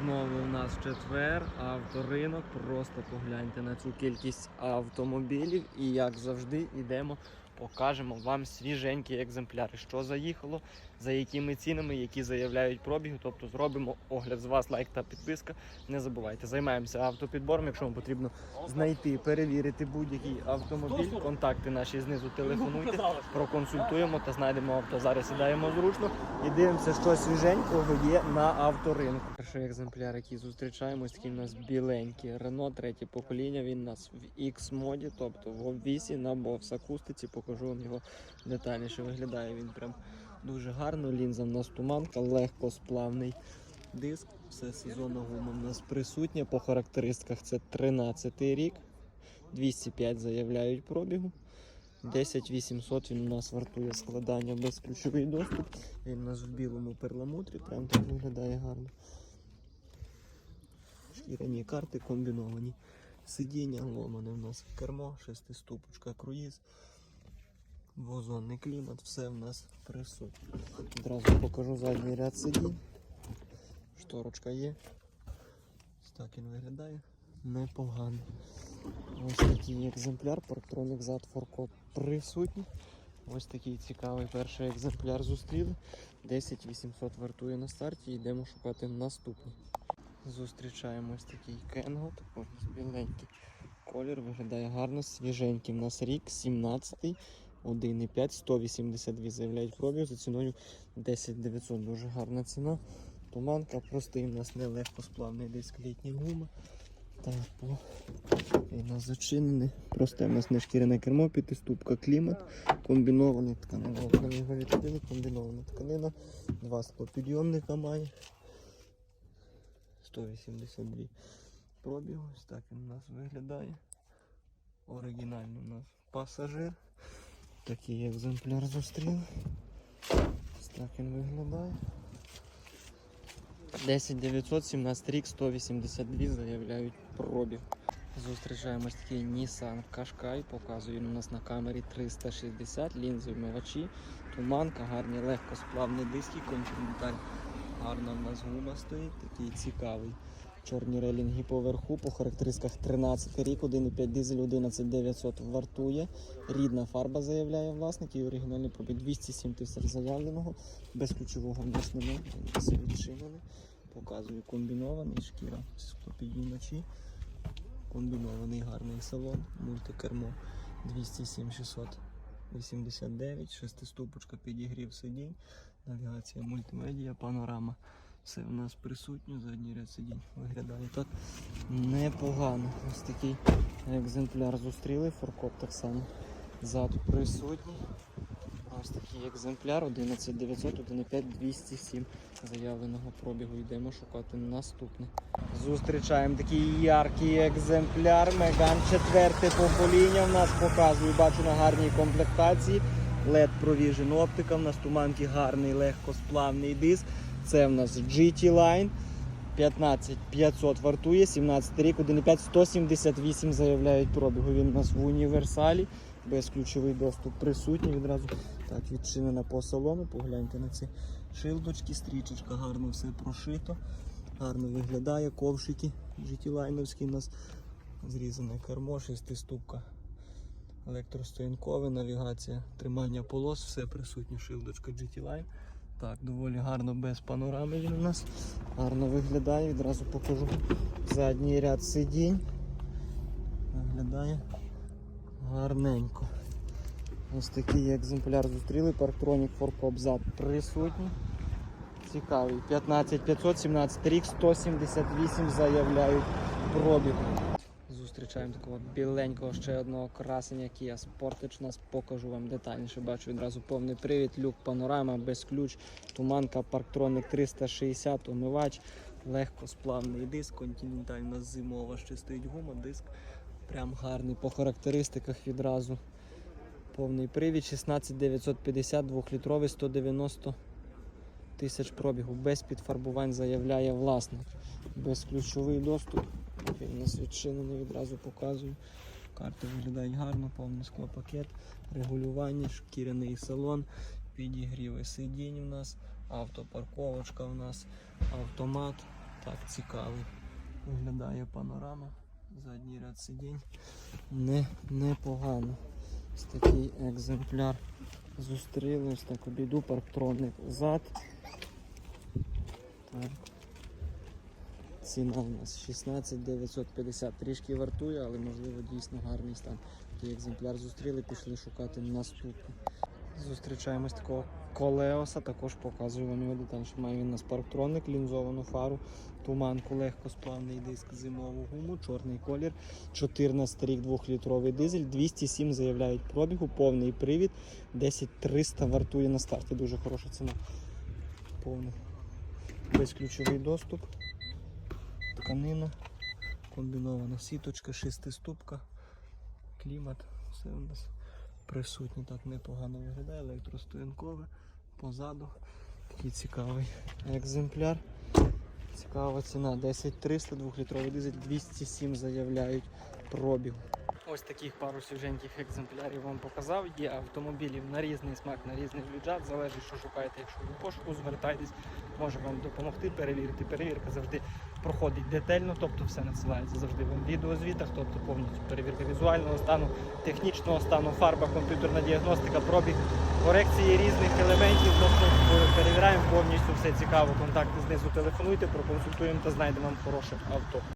Знову у нас четвер, авторинок. Просто погляньте на цю кількість автомобілів. І як завжди йдемо, покажемо вам свіженькі екземпляри, що заїхало, за якими цінами, які заявляють пробіги. Тобто зробимо огляд з вас, лайк та підписка. Не забувайте, займаємося автопідбором. Якщо вам потрібно знайти, перевірити будь-який автомобіль, контакти наші знизу телефонуйте, проконсультуємо та знайдемо авто. Зараз сідаємо зручно і дивимося, що свіженького є на авторинку. Перший екземпляр, який зустрічаємо, такий у нас біленький Renault, третє покоління. Він у нас в X-моді, тобто в обвісі на бовс акустиці. Покажу вам його детальніше. Виглядає він прям дуже гарно. Лінза в нас туманка, легкосплавний диск. Все сезонна гума в нас присутня. По характеристиках це 13 рік. 205 заявляють пробігу. 10800 він у нас вартує складання безключовий доступ. Він у нас в білому перламутрі, прям так виглядає гарно. Шкіряні карти комбіновані. Сидіння ломане у нас кермо, шестиступочка, круїз, двозонний клімат, все в нас присутнє. Одразу покажу задній ряд сидінь. Шторочка є. Ось так він виглядає. Непогано. Ось такий екземпляр, Parktronic зад форкоп присутній. Ось такий цікавий перший екземпляр зустріли. 10 800 вартує на старті, йдемо шукати наступний. Зустрічаємо ось такий Кенго, також біленький колір, виглядає гарно, свіженький. У нас рік 17 1,5, 182 заявляють пробіг за ціною 10 900. Дуже гарна ціна. Туманка, простий у нас нелегкосплавний диск літня гума. Так, по і на зачинене. Просте у нас не шкіряне кермо, п'ятиступка, клімат, комбінований тканина. Комбінована тканина, два склопідйомника має. 182 пробігу, ось так він у нас виглядає. Оригінальний у нас пасажир. Такий екземпляр зустріли. Ось так він виглядає. 10 917 рік, 182 заявляють пробіг. Зустрічаємо ось такий Nissan Qashqai, показує він у нас на камері 360, лінзи вмивачі, туманка, гарні легкосплавні диски, континенталь. Гарна в нас гума стоїть, такий цікавий. Чорні релінги поверху, по характеристиках 13 рік, 1,5 дизель 11900 вартує. Рідна фарба заявляє власник і оригінальний пробіг 207 тисяч заявленого, без ключового в нас немає, все відчинене. Показую комбінований шкіра, склопідіймачі. Комбінований гарний салон, мультикермо 207 689, шестиступочка підігрів сидінь, навігація мультимедіа, панорама. Все у нас присутнє, задній ряд сидінь виглядає так непогано. Ось такий екземпляр зустріли, форкоп так само ззаду присутній. Ось такий екземпляр 11900, 1,5, 207 заявленого пробігу. Йдемо шукати наступний. Зустрічаємо такий яркий екземпляр. Меган четверте покоління. В нас показую, бачу на гарній комплектації. LED Provision оптика. В нас туманки гарний, легкосплавний диск. Це в нас GT Line. 15500 вартує, 17 рік, 1,5, 178 заявляють пробігу. Він у нас в універсалі. Безключовий доступ присутній. Відразу так відчинена по салону. Погляньте на ці шилдочки, стрічечка, гарно все прошито. Гарно виглядає, ковшики GT-лайновські у нас. Зрізане кермо, шестиступка. Електростоянкове, навігація, тримання полос, все присутнє, шилдочка GT-Line. Так, доволі гарно без панорами він у нас. Гарно виглядає, відразу покажу задній ряд сидінь. Виглядає гарненько. Ось такий екземпляр зустріли. Parktronic Форкоп зад присутній. Цікавий. 15500, 17 рік, 178 заявляють пробіг. Зустрічаємо такого біленького ще одного красення Kia Sportage. Нас покажу вам детальніше. Бачу відразу повний привід, люк, панорама, без ключ, туманка, Parktronic 360, омивач, легкосплавний диск, континентальна зимова ще стоїть гума, диск. Прям гарний по характеристиках відразу. Повний привід 16950, 2-літровий, 190 тисяч пробігу. Без підфарбувань заявляє власник. Безключовий доступ. Він у нас відчинений, відразу показую. Карти виглядають гарно, повний склопакет, регулювання, шкіряний салон, підігріви сидінь у нас, автопарковочка у нас, автомат, Так, цікавий. Виглядає панорама. Задній ряд сидінь. Не, непогано. Ось такий екземпляр. Зустріли, ось так обійду, парктроник зад. Так. Ціна у нас 16 950. Трішки вартує, але можливо дійсно гарний стан. Такий екземпляр зустріли, пішли шукати наступний. Зустрічаємось такого колеоса, також показую вам його детальніше. Має він у нас парктроник, лінзовану фару, туманку, легкосплавний диск, зимову гуму, чорний колір, 14 рік, 2-літровий дизель, 207 заявляють пробігу, повний привід, 10300 вартує на старті. Дуже хороша ціна. Повний. Безключовий доступ, тканина, комбінована сіточка, шестиступка, клімат, все у нас присутнє, так непогано виглядає, електростоянкове, позаду. Такий цікавий екземпляр. Цікава ціна 10300, 2-літровий дизель, 207 заявляють пробіг. Ось таких пару свіженьких екземплярів вам показав. Є автомобілів на різний смак, на різний бюджет. Залежить, що шукаєте. Якщо ви пошуку звертайтесь, може вам допомогти перевірити. Перевірка завжди проходить детально, тобто все надсилається завжди в відеозвітах, тобто повністю перевірка візуального стану, технічного стану, фарба, комп'ютерна діагностика, пробіг, корекції різних елементів. Тобто перевіряємо повністю все цікаво. Контакти знизу телефонуйте, проконсультуємо та знайдемо вам хороше авто.